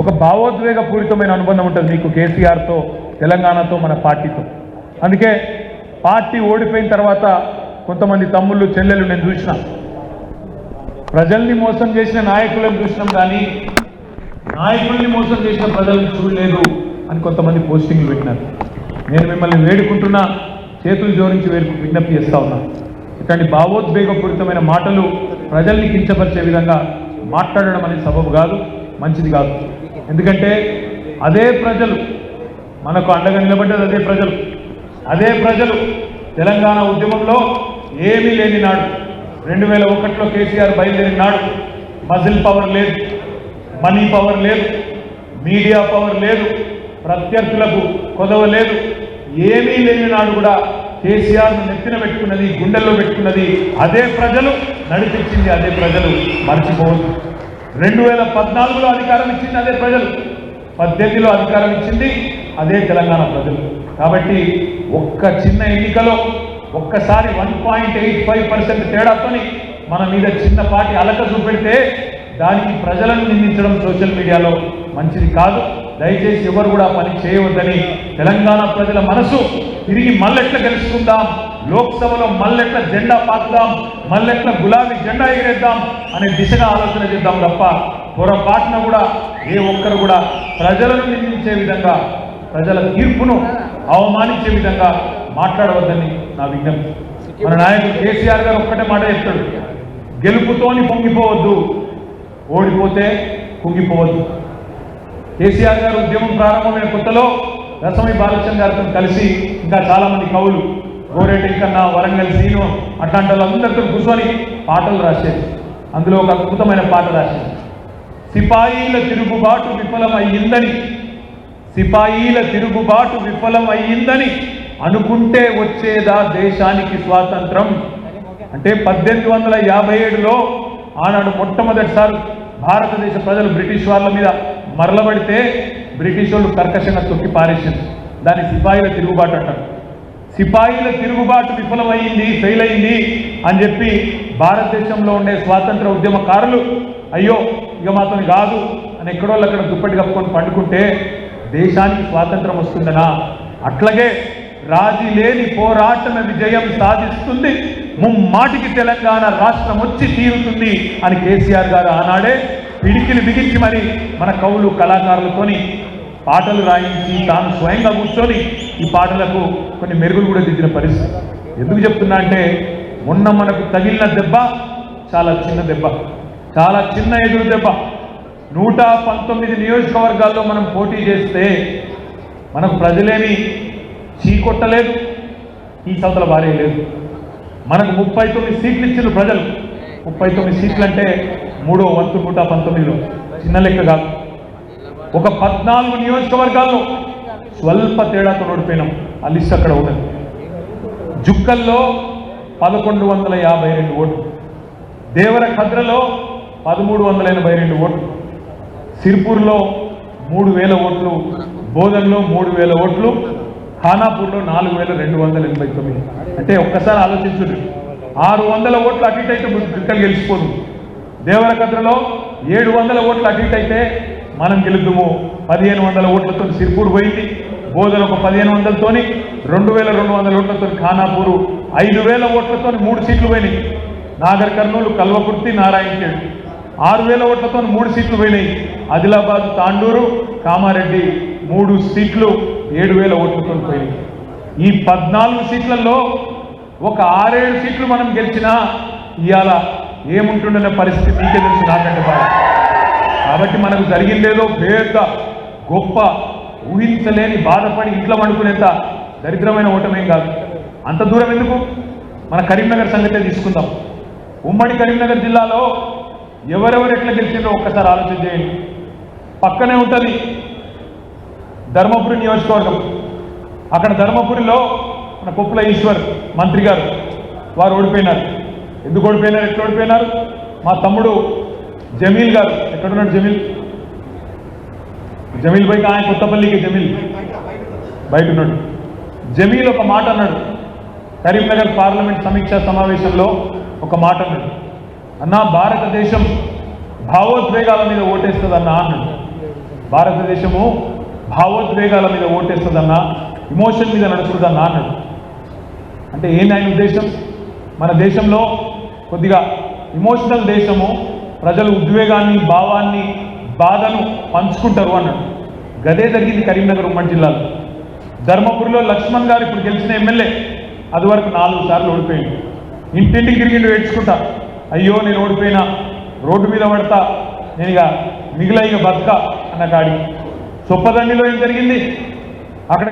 ఒక భావోద్వేగ పూరితమైన అనుబంధం ఉంటుంది మీకు కేసీఆర్తో తెలంగాణతో మన పార్టీతో. అందుకే పార్టీ ఓడిపోయిన తర్వాత కొంతమంది తమ్ముళ్ళు చెల్లెలు నేను చూసిన. ప్రజల్ని మోసం చేసిన నాయకులను చూసినాం కానీ నాయకుల్ని మోసం చేసిన ప్రజలను చూడలేదు అని కొంతమంది పోస్టింగ్లు పెట్టినారు. నేను మిమ్మల్ని వేడుకుంటున్నా చేతులు జోడించి వేడుకు విజ్ఞప్తి చేస్తా ఉన్నా. ఇట్లాంటి భావోద్వేగపూరితమైన మాటలు ప్రజల్ని కించపరిచే విధంగా మాట్లాడడం అనేది సబబు కాదు మంచిది కాదు. ఎందుకంటే అదే ప్రజలు మనకు అండగా నిలబడ్డది అదే ప్రజలు. అదే ప్రజలు తెలంగాణ ఉద్యమంలో ఏమీ లేని నాడు రెండు వేల ఒకటిలో కేసీఆర్ బయలుదేరిన నాడు మజిల్ పవర్ లేదు మనీ పవర్ లేదు మీడియా పవర్ లేదు ప్రత్యర్థులకు కొదవ లేదు ఏమీ లేని నాడు కూడా కేసీఆర్ను నెత్తిన పెట్టుకున్నది గుండెల్లో పెట్టుకున్నది అదే ప్రజలు నడిపించింది అదే ప్రజలు మర్చిపోవద్దు. రెండు వేల పద్నాలుగులో అధికారం ఇచ్చింది అదే ప్రజలు. పద్దెనిమిదిలో అధికారం ఇచ్చింది అదే తెలంగాణ ప్రజలు. కాబట్టి ఒక్క చిన్న ఎన్నికలో ఒక్కసారి one point eight five percent తేడాతోని మన మీద చిన్నపాటి అలక చూపెడితే దానికి ప్రజలను నిందించడం సోషల్ మీడియాలో మంచిది కాదు. దయచేసి ఎవరు కూడా పని చేయవద్దని తెలంగాణ ప్రజల మనసు తిరిగి మల్లెట్ల గెలుచుకుందాం. లోక్సభలో మల్లెట్ల జెండా పాతుదాం మల్లెట్ల గులాబీ జెండా ఎగిరేద్దాం అనే దిశగా ఆలోచన చేద్దాం తప్ప పొరపాటున కూడా ఏ ఒక్కరు కూడా ప్రజలను నిందించే విధంగా ప్రజల తీర్పును అవమానించే విధంగా మాట్లాడవద్దని నా విజ్ఞప్తి. మన నాయకుడు కేసీఆర్ గారు ఒక్కటే మాట చెప్తాడు గెలుపుతోని పొంగిపోవద్దు ఓడిపోతే కుంగిపోవద్దు. కేసీఆర్ గారు ఉద్యమం ప్రారంభమైన కొత్తలో రసమై బాలచంద్ర గారితో కలిసి ఇంకా చాలామంది కవులు గోరేటి కన్నా వరంగల్ సీను అట్లాంటి వాళ్ళందరితో కూర్చొని పాటలు రాసేది. అందులో ఒక అద్భుతమైన పాట రాసేది. సిపాయిల తిరుగుబాటు విఫలమయ్యిందని సిపాయిల తిరుగుబాటు విఫలమయ్యిందని అనుకుంటే వచ్చేదా దేశానికి స్వాతంత్రం? అంటే పద్దెనిమిది వందల యాభై ఏడులో ఆనాడు మొట్టమొదటిసారి భారతదేశ ప్రజలు బ్రిటిష్ వాళ్ళ మీద మరలబడితే బ్రిటిష్ వాళ్ళు కర్కశంగా తొక్కి పారేసింది దాన్ని సిపాయిల తిరుగుబాటు అంటారు. సిపాయిల తిరుగుబాటు విఫలమైంది ఫెయిల్ అయింది అని చెప్పి భారతదేశంలో ఉండే స్వాతంత్ర ఉద్యమకారులు అయ్యో ఇక మాత్రం కాదు అని ఎక్కడోళ్ళు అక్కడ దుప్పటి కప్పుకొని పండుకుంటే దేశానికి స్వాతంత్రం వస్తుందనా? అట్లాగే రాజీ లేని పోరాటన విజయం సాధిస్తుంది ముమ్మాటికి తెలంగాణ రాష్ట్రం వచ్చి తీరుతుంది అని కేసీఆర్ గారు ఆనాడే పిడికిలు బిగించి మరి మన కవులు కళాకారులతోని పాటలు రాయించి తాను స్వయంగా కూర్చొని ఈ పాటలకు కొన్ని మెరుగులు కూడా దిద్దిన పరిస్థితి. ఎందుకు చెప్తున్నా అంటే మొన్న మనకు తగిలిన దెబ్బ చాలా చిన్న దెబ్బ. చాలా చిన్న ఎదురు దెబ్బ. నూట పంతొమ్మిది నియోజకవర్గాల్లో మనం పోటీ చేస్తే మనకు ప్రజలేమి చీకొట్టలేదు ఈ సవతల భారీ లేదు మనకు ముప్పై తొమ్మిది సీట్లు ఇచ్చిన ప్రజలు. ముప్పై తొమ్మిది సీట్లు అంటే మూడో వంతు నూట పంతొమ్మిదిలో. చిన్న లెక్క కాదు. ఒక పద్నాలుగు నియోజకవర్గాల్లో స్వల్ప తేడాతో ఓడిపోయినాం. ఆ లిస్ట్ అక్కడ ఉన్నది జుక్కల్లో పదకొండు వందల యాభై రెండు ఓట్లు. దేవర ఖద్రలో పదమూడు వందల ఎనభై రెండు ఓట్లు. సిర్పూర్లో మూడు వేల ఓట్లు. బోధన్లో మూడు వేల ఓట్లు. ఖానాపూర్లో నాలుగు వేల రెండు వందల ఎనభై తొమ్మిది. అంటే ఒక్కసారి ఆలోచించుండ్రి. ఆరు వందల ఓట్లు అటు ఇటు అయితే చుక్కలు గెలిచిపోదు. దేవరకద్రలో ఏడు వందల ఓట్లు అటు ఇటు అయితే మనం గెలుద్దుము. పదిహేను వందల ఓట్లతో సిర్పూర్ పోయింది. బోధన ఒక పదిహేను వందలతోని రెండు వేల రెండు వందల ఓట్లతో ఖానాపూరు ఐదు వేల ఓట్లతో మూడు సీట్లు పోయినాయి. నాగర్ కర్నూలు కల్వకుర్తి నారాయణఖేడ్ ఆరు వేల ఓట్లతో మూడు సీట్లు పోయినాయి. ఆదిలాబాద్ తాండూరు కామారెడ్డి మూడు సీట్లు ఏడు వేల ఓట్లతో పోయినాయి. ఈ పద్నాలుగు సీట్లలో ఒక ఆరేడు సీట్లు మనం గెలిచినా ఇవాళ ఏముంటుండనే పరిస్థితి మీకే తెలుసు నాకంటే బాగా. కాబట్టి మనకు జరిగిందేదో పెద్ద గొప్ప ఊహించలేని బాధపడి ఇంట్లో వండుకునేంత దరిద్రమైన ఓటమేం కాదు. అంత దూరం ఎందుకు? మన కరీంనగర్ సంగతే తీసుకుందాం. ఉమ్మడి కరీంనగర్ జిల్లాలో ఎవరెవరు ఎట్లా గెలిచిందో ఒక్కసారి ఆలోచన చేయండి. పక్కనే ఉంటుంది ధర్మపురి నియోజకవర్గం. అక్కడ ధర్మపురిలో మన కుప్పల ఈశ్వర్ మంత్రి గారు వారు ఓడిపోయినారు. ఎందుకు ఓడిపోయినారు? ఎట్లా ఓడిపోయినారు? మా తమ్ముడు జమీల్ గారు ఎక్కడున్నాడు జమీల్. జమీల్ బైక్ ఆయన కొత్తపల్లికి జమీల్. బయట ఉన్నాడు జమీల్ ఒక మాట అన్నాడు. కరీంనగర్ పార్లమెంట్ సమీక్షా సమావేశంలో ఒక మాట అన్నాడు. అన్నా భారతదేశం భావోద్వేగాల మీద ఓటేస్తుందన్నా అన్నాడు. భారతదేశము భావోద్వేగాల మీద ఓటేస్తుందన్నా ఇమోషన్ మీద నడుస్తుందన్నా అన్నాడు. అంటే ఏంది ఆయన ఉద్దేశం? మన దేశంలో కొద్దిగా ఇమోషనల్ దేశము ప్రజలు ఉద్వేగాన్ని భావాన్ని బాధను పంచుకుంటారు అన్నాడు. గదే జరిగింది కరీంనగర్ ఉమ్మడి జిల్లాలో. ధర్మపురిలో లక్ష్మణ్ గారు ఇప్పుడు గెలిచిన ఎమ్మెల్యే. అది వరకు నాలుగు సార్లు ఓడిపోయింది ఇంటింటికి తిరిగి ఏడ్చుకుంటా. అయ్యో నేను ఓడిపోయినా రోడ్డు మీద పడతా నేను ఇక మిగిలిన ఇక బతుక అన్న కాడి. చొప్పదండిలో ఏం జరిగింది? అక్కడ